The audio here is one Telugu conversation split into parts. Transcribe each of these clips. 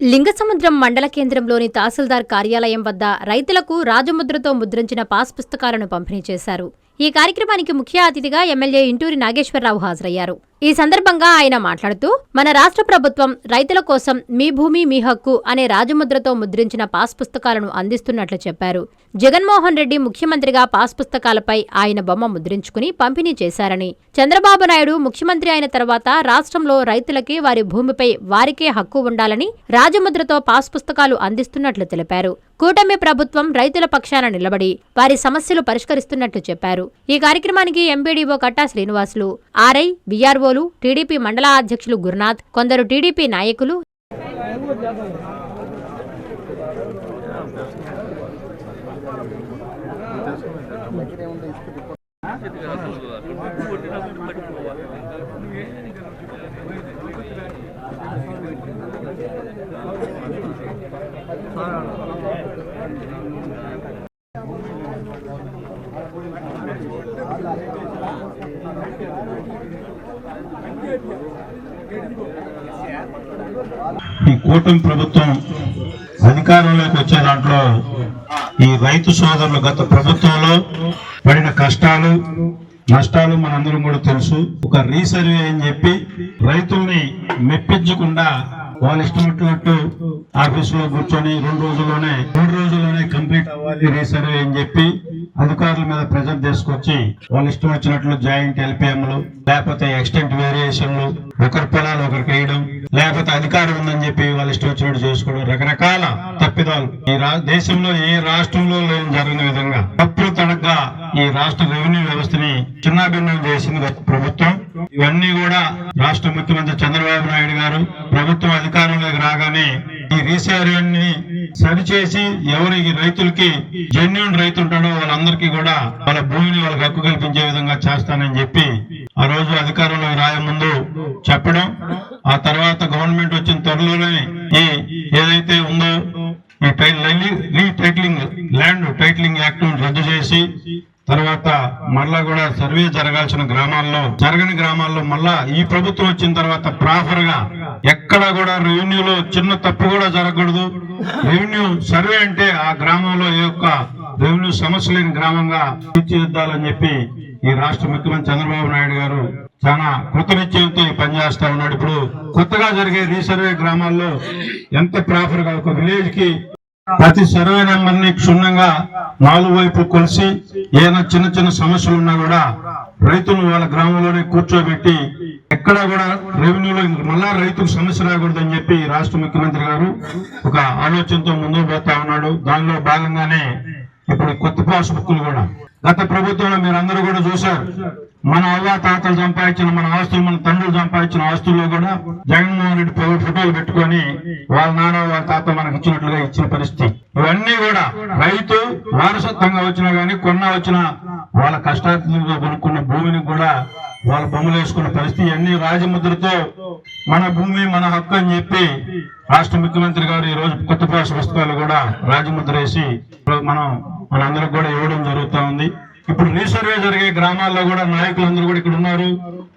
లింగసముద్రం మండల కేంద్రంలోని తహసీల్దార్ కార్యాలయం వద్ద రైతులకు రాజముద్రతో ముద్రించిన పాస్ పుస్తకాలను పంపిణీ చేశారు. ఈ కార్యక్రమానికి ముఖ్య అతిథిగా ఎమ్మెల్యే ఇంటూరి నాగేశ్వరరావు హాజరయ్యారు. ఈ సందర్భంగా ఆయన మాట్లాడుతూ మన రాష్ట్ర ప్రభుత్వం రైతుల కోసం మీ భూమి మీ హక్కు అనే రాజముద్రతో ముద్రించిన పాస్ పుస్తకాలను అందిస్తున్నట్లు చెప్పారు. జగన్మోహన్ రెడ్డి ముఖ్యమంత్రిగా పాస్ పుస్తకాలపై ఆయన బొమ్మ ముద్రించుకుని పంపిణీ చేశారని. చంద్రబాబు నాయుడు ముఖ్యమంత్రి అయిన తర్వాత రాష్ట్రంలో రైతులకి వారి భూమిపై వారికే హక్కు ఉండాలని రాజముద్రతో పాస్ పుస్తకాలు అందిస్తున్నట్లు తెలిపారు. కూటమి ప్రభుత్వం రైతుల పక్షాన నిలబడి వారి సమస్యలు పరిష్కరిస్తున్నట్లు చెప్పారు. ఈ కార్యక్రమానికి ఎంబీడీఓ కట్టా శ్రీనివాసులు ఆర్ఐ బీఆర్ఓలు టీడీపీ మండల అధ్యక్షులు గురునాథ్ కొందరు టీడీపీ నాయకులు. ఈ కూటమి ప్రభుత్వం అధికారంలోకి వచ్చే దాంట్లో ఈ రైతు సోదరులు గత ప్రభుత్వంలో పడిన కష్టాలు నష్టాలు మనందరం కూడా తెలుసు. ఒక రీసర్వే అని చెప్పి రైతుల్ని మెప్పించకుండా వాళ్ళు ఇష్టం వచ్చినట్టు ఆఫీసులో కూర్చొని రెండు రోజుల్లోనే మూడు రోజుల్లోనే కంప్లీట్ అవ్వాలి రీసర్వే అని చెప్పి అధికారుల మీద ప్రెజర్ తీసుకొచ్చి వాళ్ళు ఇష్టం వచ్చినట్లు జాయింట్ ఎల్పిఎంలు లేకపోతే ఎక్స్టెంట్ వేరియేషన్లు ఒకరి పొలాలు ఒకరికి వేయడం లేకపోతే అధికారం ఉందని చెప్పి వాళ్ళు ఇష్టం వచ్చినట్టు చేసుకోవడం రకరకాల తప్పిదాలు. ఈ రా- దేశంలో ఏ రాష్ట్రంలో లేని జరిగిన విధంగా తప్పులు తడగ్గా ఈ రాష్ట్ర రెవెన్యూ వ్యవస్థని చిన్నాభిన్నం చేసింది ప్రభుత్వం. ఇవన్నీ కూడా రాష్ట్ర ముఖ్యమంత్రి చంద్రబాబు నాయుడు గారు ప్రభుత్వం అధికారంలోకి రాగానే ఈ రీసర్వేని సరిచేసి ఎవరి ఈ రైతులకి జెన్యున్ రైతు ఉంటాడో వాళ్ళందరికీ కూడా వాళ్ళ భూమిని వాళ్ళకి హక్కు కల్పించే విధంగా చేస్తానని చెప్పి ఆ రోజు అధికారంలో రాయముందు చెప్పడం. ఆ తర్వాత గవర్నమెంట్ వచ్చిన త్వరలోనే ఈ ఏదైతే ఉందో ఈ retitling land titling act రద్దు చేసి తర్వాత మళ్ళా కూడా సర్వే జరగాల్సిన గ్రామాల్లో జరగని గ్రామాల్లో మళ్ళా ఈ ప్రభుత్వం వచ్చిన తర్వాత ప్రాపర్గా ఎక్కడ కూడా రెవెన్యూలో చిన్న తప్పు కూడా జరగకూడదు. రెవెన్యూ సర్వే అంటే ఆ గ్రామంలో ఏ యొక్క రెవెన్యూ సమస్య లేని గ్రామంగా తీర్చిదిద్దాలని చెప్పి ఈ రాష్ట్ర ముఖ్యమంత్రి చంద్రబాబు నాయుడు గారు చాలా కృతనిశ్చయంతో పనిచేస్తా ఉన్నాడు. ఇప్పుడు కొత్తగా జరిగే రీసర్వే గ్రామాల్లో ఎంత ప్రాపర్గా ఒక విలేజ్కి ప్రతి సర్వే నెంబర్ క్షుణ్ణంగా నాలుగు వైపు కొలిసి ఏదైనా చిన్న చిన్న సమస్యలు ఉన్నా కూడా రైతులు వాళ్ళ గ్రామంలోనే కూర్చోబెట్టి ఎక్కడా కూడా రెవెన్యూలో మళ్ళా రైతుకు సమస్య రాకూడదని చెప్పి రాష్ట్ర ముఖ్యమంత్రి గారు ఒక ఆలోచనతో ముందుకు పోతా ఉన్నాడు. దానిలో భాగంగానే ఇప్పుడు కొత్త పాస్ బుక్లు కూడా గత ప్రభుత్వంలో మీరు అందరూ కూడా చూశారు. మన అవ్వ తాతలు సంపాదించిన మన ఆస్తులు మన తండ్రులు సంపాదించిన ఆస్తుల్లో కూడా జగన్మోహన్ రెడ్డి ఫోటోలు పెట్టుకొని వాళ్ళ నాన్న వాళ్ళ తాత మనకి ఇచ్చినట్లుగా ఇచ్చిన పరిస్థితి. ఇవన్నీ కూడా రైతు వారసత్వంగా వచ్చినా గానీ కొన్నా వచ్చిన వాళ్ళ కష్టార్థంగా కొనుక్కున్న భూమిని కూడా వాళ్ళ బొమ్మలు వేసుకున్న పరిస్థితి. అన్ని రాజముద్రతో మన భూమి మన హక్కు అని చెప్పి రాష్ట్ర ముఖ్యమంత్రి గారు ఈ రోజు కొత్త భాష పుస్తకాలు కూడా రాజముద్ర వేసి మనం మనందరికి కూడా ఇవ్వడం జరుగుతా ఉంది. ఇప్పుడు రీసర్వే జరిగే గ్రామాల్లో కూడా నాయకులందరూ కూడా ఇక్కడ ఉన్నారు.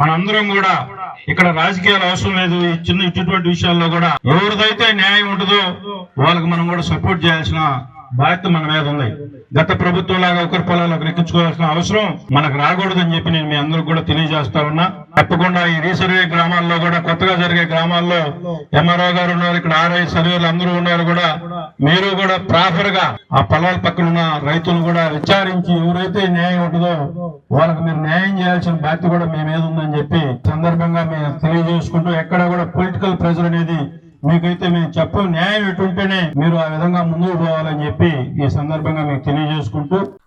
మనందరం కూడా ఇక్కడ రాజకీయాలు అవసరం లేదు. ఈ చిన్న ఇటువంటి విషయాల్లో కూడా ఎవరిదైతే న్యాయం ఉంటుందో వాళ్ళకి మనం కూడా సపోర్ట్ చేయాల్సిన బాధ్యత మన మీద ఉంది. గత ప్రభుత్వం లాగా ఒకరి పొలాలు ఒకరు ఎక్కించుకోవాల్సిన అవసరం మనకు రాకూడదని చెప్పి నేను మీ అందరికి కూడా తెలియజేస్తా ఉన్నా. తప్పకుండా ఈ రీసర్వే గ్రామాల్లో కూడా కొత్తగా జరిగే గ్రామాల్లో ఎంఆర్ఓ గారు ఉన్నారు ఇక్కడ ఆర్ఐ సర్వేలు అందరూ ఉన్నారు కూడా. మీరు కూడా ప్రాపర్గా ఆ పొలాల పక్కన ఉన్న రైతులు కూడా విచారించి ఎవరైతే న్యాయం ఉంటుందో వాళ్ళకి మీరు న్యాయం చేయాల్సిన బాధ్యత కూడా మీ మీద ఉందని చెప్పి సందర్భంగా మేము తెలియజేసుకుంటూ ఎక్కడ కూడా పొలిటికల్ ప్రెజర్ అనేది మీకైతే మేము చెప్పం న్యాయం ఎటుంటేనే మీరు ఆ విధంగా ముందుకు పోవాలని చెప్పి ఈ సందర్భంగా మీకు తెలియజేసుకుంటూ